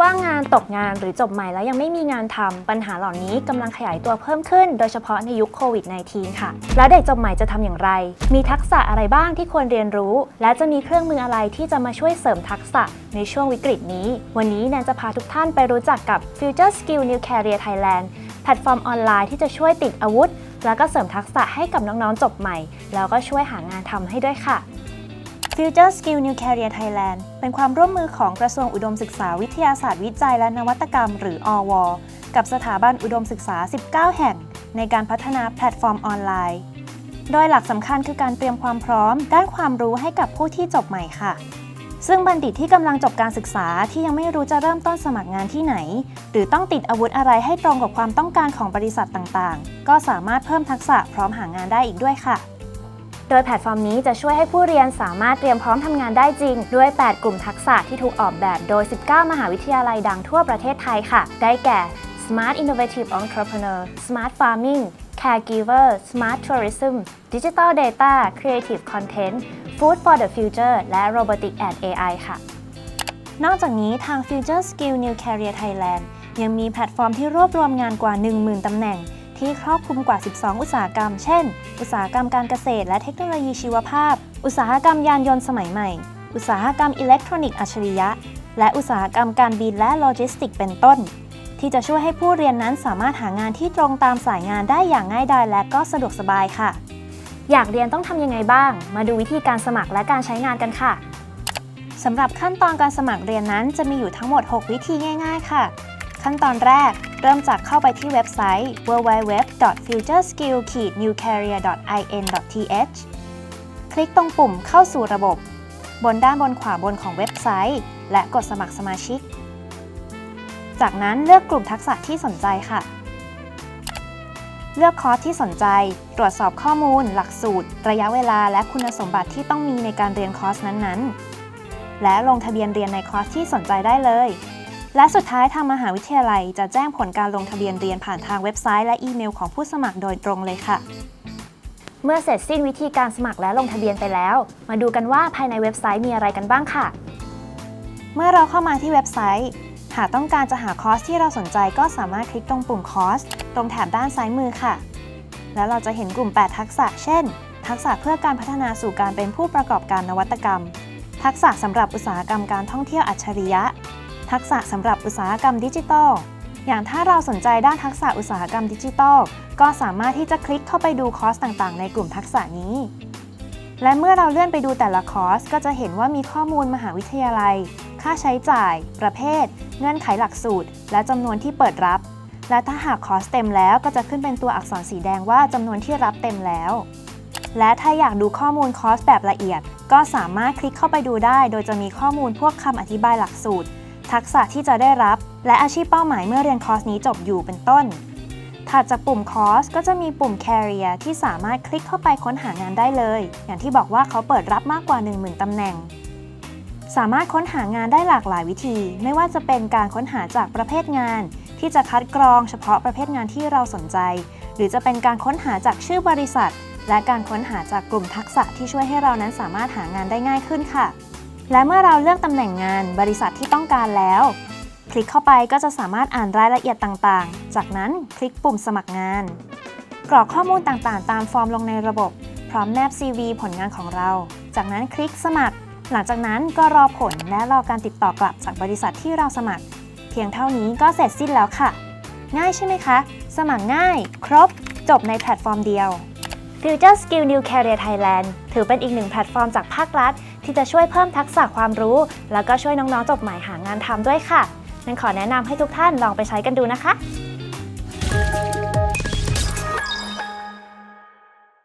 ว่างงานตกงานหรือจบใหม่แล้วยังไม่มีงานทำปัญหาเหล่านี้กำลังขยายตัวเพิ่มขึ้น โดยเฉพาะในยุคโควิด -19 ค่ะ แล้วเด็กจบใหม่จะทำอย่างไร มีทักษะอะไรบ้างที่ควรเรียนรู้ และจะมีเครื่องมืออะไรที่จะมาช่วยเสริมทักษะในช่วงวิกฤตนี้ วันนี้แนนจะพาทุกท่านไปรู้จักกับ Future Skill New Career Thailand แพลตฟอร์มออนไลน์ที่จะช่วยติดอาวุธ แล้วก็เสริมทักษะให้กับน้องๆจบใหม่ แล้วก็ช่วยหางานทำให้ด้วยค่ะ Future Skill New Career Thailand เป็นความร่วมมือของกระทรวงอุดมศึกษาวิทยาศาสตร์วิจัยและนวัตกรรม หรือ อว กับสถาบันอุดมศึกษา 19 แห่ง ในการพัฒนาแพลตฟอร์มออนไลน์ โดยหลักสำคัญคือการเตรียมความพร้อม ด้านความรู้ให้กับผู้ที่จบใหม่ค่ะ ซึ่งบัณฑิตที่กำลังจบการศึกษาที่ยังไม่รู้จะเริ่มต้นสมัครงานที่ไหน หรือต้องติดอาวุธอะไรให้ตรงกับความต้องการของบริษัทต่างๆ ก็สามารถเพิ่มทักษะพร้อมหางานได้อีกด้วยค่ะ โดยแพลตฟอร์มนี้จะช่วยให้ผู้เรียนสามารถเตรียมพร้อมทำงานได้จริง ด้วย 8 กลุ่มทักษะที่ถูกออกแบบโดย 19 มหาวิทยาลัยดังทั่วประเทศไทยค่ะ ได้แก่ Smart Innovative Entrepreneur Smart Farming Caregiver Smart Tourism Digital Data Creative Content Food for the Future และ Robotic and AI ค่ะ นอกจากนี้ทาง Future Skill New Career Thailand ยังมีแพลตฟอร์มที่รวบรวมงานกว่า 10,000 ตำแหน่ง ที่ครอบคลุมกว่า 12 อุตสาหกรรม เช่น อุตสาหกรรมการเกษตรและเทคโนโลยีชีวภาพ อุตสาหกรรมยานยนต์สมัยใหม่ อุตสาหกรรมอิเล็กทรอนิกส์อัจฉริยะ และอุตสาหกรรมการบินและโลจิสติกส์เป็นต้น ที่จะช่วยให้ผู้เรียนนั้นสามารถหางานที่ตรงตามสายงานได้อย่างง่ายดายและก็สะดวกสบายค่ะ อยากเรียนต้องทำยังไงบ้าง มาดูวิธีการสมัครและการใช้งานกันค่ะสำหรับขั้นตอนการสมัครเรียนนั้นจะมีอยู่ทั้งหมด 6 วิธีง่าย ๆ ค่ะ ขั้นตอนแรก เริ่มจากเข้าไปที่เว็บไซต์ www.futureskill-newcareer.in.th คลิกตรงปุ่มเข้าสู่ระบบ บนด้านบนขวาบนของเว็บไซต์ และกดสมัครสมาชิก จากนั้นเลือกกลุ่มทักษะที่สนใจค่ะ เลือกคอร์สที่สนใจ ตรวจสอบข้อมูล หลักสูตร ระยะเวลา และคุณสมบัติที่ต้องมีในการเรียนคอร์สนั้นๆ และลงทะเบียนเรียนในคอร์สที่สนใจได้เลย และสุดท้ายทางมหาวิทยาลัยจะแจ้งผลการลงทะเบียนเรียนผ่านทางเว็บไซต์และอีเมลของผู้สมัครโดยตรงเลยค่ะ เมื่อเสร็จสิ้นวิธีการสมัครและลงทะเบียนไปแล้ว มาดูกันว่าภายในเว็บไซต์มีอะไรกันบ้างค่ะ เมื่อเราเข้ามาที่เว็บไซต์ หากต้องการจะหาคอร์สที่เราสนใจก็สามารถคลิกตรงปุ่มคอร์สตรงแถบด้านซ้ายมือค่ะ แล้วเราจะเห็นกลุ่ม 8 ทักษะ เช่น ทักษะเพื่อการพัฒนาสู่การเป็นผู้ประกอบการนวัตกรรม ทักษะสำหรับอุตสาหกรรมการท่องเที่ยวอัจฉริยะ ทักษะสำหรับอุตสาหกรรมดิจิทัล อย่างถ้าเราสนใจด้านทักษะอุตสาหกรรมดิจิทัล ก็สามารถที่จะคลิกเข้าไปดูคอร์สต่างๆ ในกลุ่มทักษะนี้ และเมื่อเราเลื่อนไปดูแต่ละคอร์ส ก็จะเห็นว่ามีข้อมูลมหาวิทยาลัย ค่าใช้จ่าย ประเภท เงื่อนไขหลักสูตร และจำนวนที่เปิดรับ และถ้าหากคอร์สเต็มแล้วก็จะขึ้นเป็นตัวอักษรสีแดงว่าจำนวนที่รับเต็มแล้ว และถ้าอยากดูข้อมูลคอร์สแบบละเอียด ก็สามารถคลิกเข้าไปดูได้ โดยจะมีข้อมูลพวกคำอธิบายหลักสูตร ทักษะที่จะได้รับ และอาชีพเป้าหมายเมื่อเรียนคอร์สนี้จบอยู่เป็นต้น ถัดจากปุ่มคอร์สก็จะมีปุ่ม Career ที่สามารถคลิกเข้าไปค้นหางานได้เลย อย่างที่บอกว่าเขาเปิดรับมากกว่า 10,000ตำแหน่ง สามารถค้นหางานได้หลากหลายวิธี ไม่ว่าจะเป็นการค้นหาจากประเภทงาน ที่จะคัดกรองเฉพาะประเภทงานที่เราสนใจ หรือจะเป็นการค้นหาจากชื่อบริษัท และการค้นหาจากกลุ่มทักษะที่ช่วยให้เรานั้นสามารถหางานได้ง่ายขึ้นค่ะ และเมื่อเราเลือกตำแหน่งงานบริษัทที่ต้องการแล้ว คลิกเข้าไปก็จะสามารถอ่านรายละเอียดต่างๆ จากนั้นคลิกปุ่มสมัครงาน กรอกข้อมูลต่างๆ ตามฟอร์มลงในระบบ พร้อมแนบ CV ผลงานของเรา จากนั้นคลิกสมัคร หลังจากนั้นก็รอผลและรอการติดต่อกลับจากบริษัทที่เราสมัคร เพียงเท่านี้ก็เสร็จสิ้นแล้วค่ะ ง่ายใช่ไหมคะ สมัครง่าย ครบ จบในแพลตฟอร์มเดียว Future Skill New Career Thailand ถือเป็นอีกหนึ่งแพลตฟอร์มจากภาครัฐ ที่จะช่วยเพิ่มทักษะความรู้ แล้วก็ช่วยน้องๆจบใหม่หางานทำด้วยค่ะนั้นขอแนะนำให้ทุกท่านลองไปใช้กันดูนะคะ